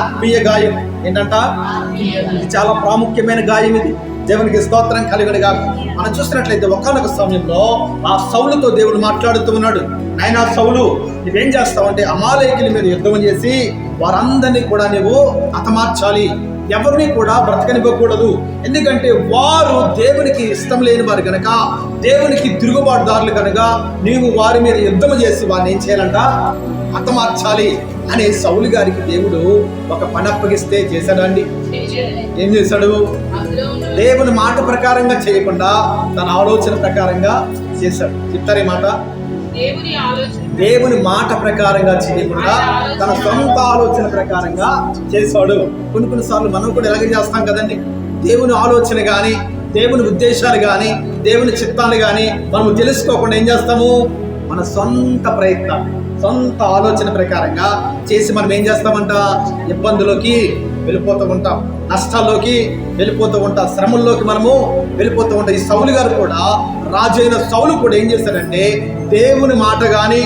ఆత్మీయ గాయం ఏంటంట? ఇది చాలా ప్రాముఖ్యమైన గాయం ఇది. దేవునికి స్తోత్రం కలిగడుగా మనం చూసినట్లయితే ఒకనొక సమయంలో ఆ సౌలుతో దేవుడు మాట్లాడుతూ ఉన్నాడు. నాయనా సౌలు నువ్వేం చేస్తావంటే అమాలేకుల మీద యుద్ధం చేసి వారందరినీ కూడా నువ్వు హతమార్చాలి. ఎవరిని కూడా బ్రతకనివ్వకూడదు. ఎందుకంటే వారు దేవునికి ఇష్టం లేని వారు కనుక దేవునికి తిరుగుబాటుదారులు కనుక నీవు వారి మీద యుద్ధం చేసి వారిని ఏం చేయాలంట? హతమార్చాలి అనే సౌలు గారికి దేవుడు ఒక పని అప్పగిస్తే చేశాడండి. ఏం చేశాడు? దేవుని మాట ప్రకారంగా చేయకుండా తన ఆలోచన ప్రకారంగా చేశాడు. చెప్తారు మాట? దేవుని మాట ప్రకారంగా చేయకుండా తన సొంత ఆలోచన ప్రకారంగా చేశాడు. కొన్ని కొన్నిసార్లు మనం కూడా ఎలాగే చేస్తాం కదండి. దేవుని ఆలోచన కానీ దేవుని ఉద్దేశాలు కానీ దేవుని చిత్తాలు కానీ మనం తెలుసుకోకుండా ఏం చేస్తాము? మన సొంత ప్రయత్నం సొంత ఆలోచన ప్రకారంగా చేసి మనం ఏం చేస్తామంట? ఇబ్బందులోకి వెళ్ళిపోతూ ఉంటాం. నష్టాల్లోకి వెళ్ళిపోతూ ఉంటాం. శ్రమల్లోకి మనము వెళ్ళిపోతూ ఉంటాం. ఈ సౌలు గారు కూడా రాజైన సౌలు కూడా ఏం చేశాడంటే దేవుని మాట కానీ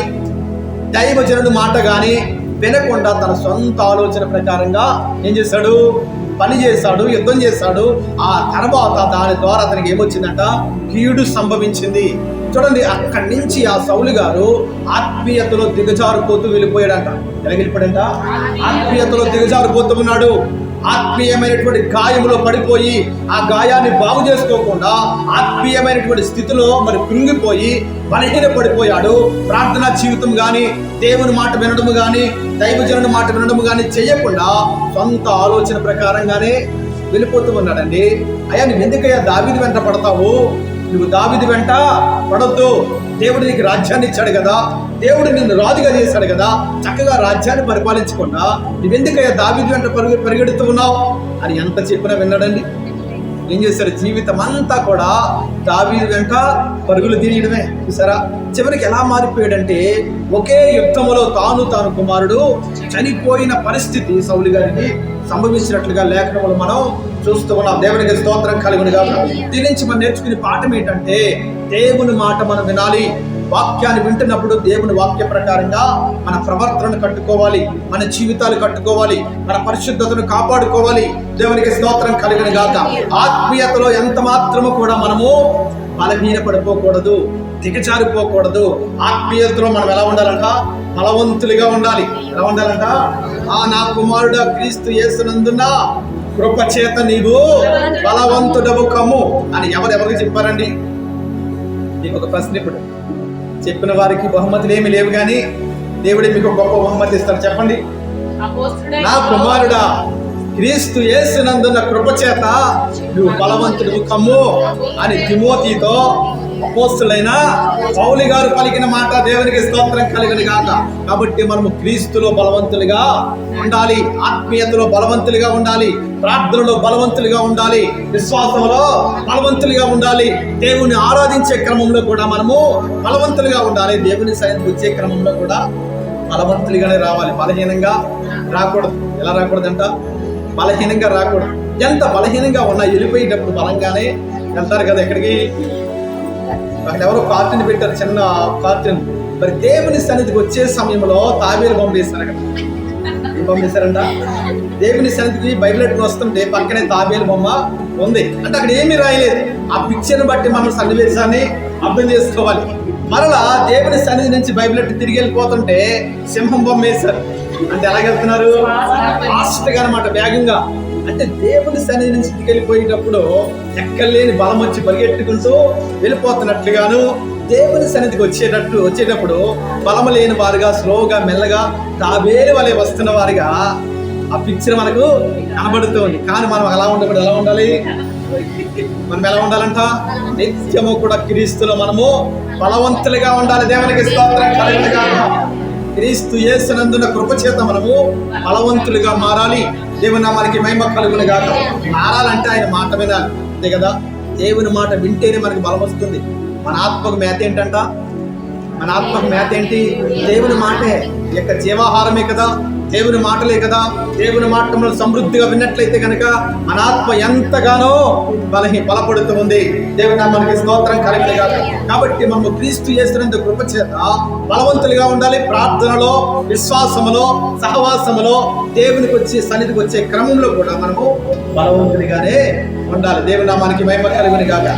దైవజనుడి మాట కానీ వినకుండా తన సొంత ఆలోచన ప్రకారంగా ఏం చేశాడు? పని చేశాడు యుద్ధం చేశాడు. ఆ తర్వాత దాని ద్వారా అతనికి ఏమొచ్చిందంట? కీడు సంభవించింది. చూడండి అక్కడి నుంచి ఆ సౌలు గారు ఆత్మీయతలో దిగజారిపోతూ వెళ్ళిపోయాడంట. ఎలా వెళ్ళిపోయాడంట? ఆత్మీయతలో దిగజారిపోతూ ఉన్నాడు. ఆత్మీయమైనటువంటి గాయములో పడిపోయి ఆ గాయాన్ని బాగు చేసుకోకుండా ఆత్మీయమైనటువంటి స్థితిలో మరి కృంగిపోయి బలహీన పడిపోయాడు. ప్రార్థనా జీవితం కానీ దేవుని మాట వినడము కానీ దైవజనుడి మాట వినడము కానీ చేయకుండా సొంత ఆలోచన ప్రకారంగానే వెళ్ళిపోతూ ఉన్నాడండి. అయ్యా నువ్వు ఎందుకయ్యా దావిది వెంట పడతావు? నువ్వు దావిది వెంట పడొద్దు. దేవుడు నీకు రాజ్యాన్ని ఇచ్చాడు కదా. దేవుడు నిన్ను రాజుగా చేశాడు కదా. చక్కగా రాజ్యాన్ని పరిపాలించకుండా నువ్వెందుకయ్యా దావిది వెంట పరుగు పరిగెడుతూ ఉన్నావు? అని ఎంత చెప్పినా విన్నాడండి. ఏం చేశారు జీవితం అంతా కూడా దావీదు వెంట పరుగులు తీయడమే. చూసారా? చివరికి ఎలా మారిపోయాడంటే ఒకే యుద్ధములో తాను తాను కుమారుడు చనిపోయిన పరిస్థితి సౌలి గారికి సంభవించినట్లుగా లేఖనములు మనం చూస్తూ ఉన్నాం. దేవునికి స్తోత్రం కలుగుని కాదు దీని నుంచి మనం నేర్చుకునే పాఠం ఏంటంటే దేవుని మాట మనం వినాలి. వాక్యాన్ని వింటున్నప్పుడు దేవుని వాక్య ప్రకారంగా మన ప్రవర్తనను కట్టుకోవాలి మన జీవితాలు కట్టుకోవాలి మన పరిశుద్ధతను కాపాడుకోవాలి. దేవునికి స్తోత్రం కలిగిన గాక. ఆత్మీయతలో ఎంత మాత్రము కూడా మనము బలహీన పడిపోకూడదు దిగజారిపోకూడదు. ఆత్మీయతలో మనం ఎలా ఉండాలంట? బలవంతులుగా ఉండాలి. ఎలా ఉండాలంట? ఆ నా కుమారుడు క్రీస్తు యేసునందున కృప చేత నీవు బలవంతుడవు కమ్ము అని ఎవరు ఎవరికి చెప్పారండి? నీకు ఒక ప్రశ్న ఇప్పుడు. చెప్పిన వారికి బహుమతులు ఏమి లేవు కానీ దేవుడే మీకు గొప్ప బహుమతి ఇస్తాడు. చెప్పండి. నా కుమారుడా క్రీస్తు యేసునందున్న కృప చేత నువ్వు బలవంతుడు కమ్ము అని తిమోతితో అపోస్తులైన పౌలి గారు పలికిన మాట దేవునికి స్తోత్రం కలిగిన కాక కాబట్టి మనము క్రీస్తులో బలవంతులుగా ఉండాలి ఆత్మీయతలో బలవంతులుగా ఉండాలి ప్రార్థనలో బలవంతులుగా ఉండాలి. విశ్వాసంలో బలవంతులుగా ఉండాలి. దేవుని ఆరాధించే క్రమంలో కూడా మనము బలవంతులుగా ఉండాలి. దేవుని సన్నిధికి వచ్చే క్రమంలో కూడా బలవంతులుగానే రావాలి. బలహీనంగా రాకూడదు. ఎలా రాకూడదంట? బలహీనంగా రాకూడదు. ఎంత బలహీనంగా ఉన్నా వెళ్ళిపోయేటప్పుడు బలంగానే వెళ్తారు కదా ఎక్కడికి? అక్కడ ఎవరో కార్టూన్ పెట్టారు చిన్న కార్టూన్ మరి దేవుని సన్నిధికి వచ్చే సమయంలో తాబేలు పంపేస్తారు అక్కడ. ఏం బొమ్మ దేవుని సన్నిధికి బైబిల్ వస్తుంటే పక్కనే తాబేలు బొమ్మ ఉంది. అంటే అక్కడ ఏమీ రాయలేదు. ఆ పిక్చర్ని బట్టి మనం సన్నివేశాన్ని అర్థం చేసుకోవాలి. మరలా దేవుని సన్నిధి నుంచి బైబిల్ తిరిగి వెళ్ళిపోతుంటే సింహం బొమ్మ వేశారు. అంటే ఎలాగెళ్తున్నారు ఫాస్ట్గా అనమాట వేగంగా. అంటే దేవుని సన్నిధి నుంచి ఇంటికి వెళ్ళిపోయేటప్పుడు ఎక్కలేని బలం వచ్చి పరిగెట్టుకుంటూ వెళ్ళిపోతున్నట్లుగాను దేవుని సన్నిధికి వచ్చేటట్టు వచ్చేటప్పుడు బలము లేని వారుగా స్లోగా మెల్లగా తాబేలు వలె వస్తున్న వారిగా ఆ పిక్చర్ మనకు కనబడుతుంది. కానీ మనం ఎలా ఉండకూడదు? ఎలా ఉండాలి? మనం ఎలా ఉండాలంట? నిత్యము కూడా క్రీస్తులో మనము బలవంతులుగా ఉండాలి. దేవునికి క్రీస్తు యేసునందున కృపచేత మనము బలవంతులుగా మారాలి. దేవుని మనకి మహిమ కలుగును కాక మారాలంటే ఆయన మాట మీద అంతే కదా? దేవుని మాట వింటేనే మనకి బలం వస్తుంది. మన ఆత్మకు మేత ఏంటంట? మన ఆత్మకు మేత ఏంటి? దేవుని మాటే. యొక్క జీవాహారమే కదా? దేవుని మాటలే కదా. దేవుని మాటలు సమృద్ధిగా విన్నట్లయితే కనుక మన ఆత్మ ఎంతగానో బలహి బలపడుతూ ఉంది. దేవుని మనకి స్తోత్రం కలిగింది కాదు కాబట్టి మనము క్రీస్తు చేస్తున్నందుకు కృప చేత బలవంతులుగా ఉండాలి. ప్రార్థనలో విశ్వాసములో సహవాసములో దేవునికి వచ్చి సన్నిధికి వచ్చే క్రమంలో కూడా మనము బలవంతుడిగానే ఉండాలి. దేవుని మనకి మహిమ కలిగిన కాక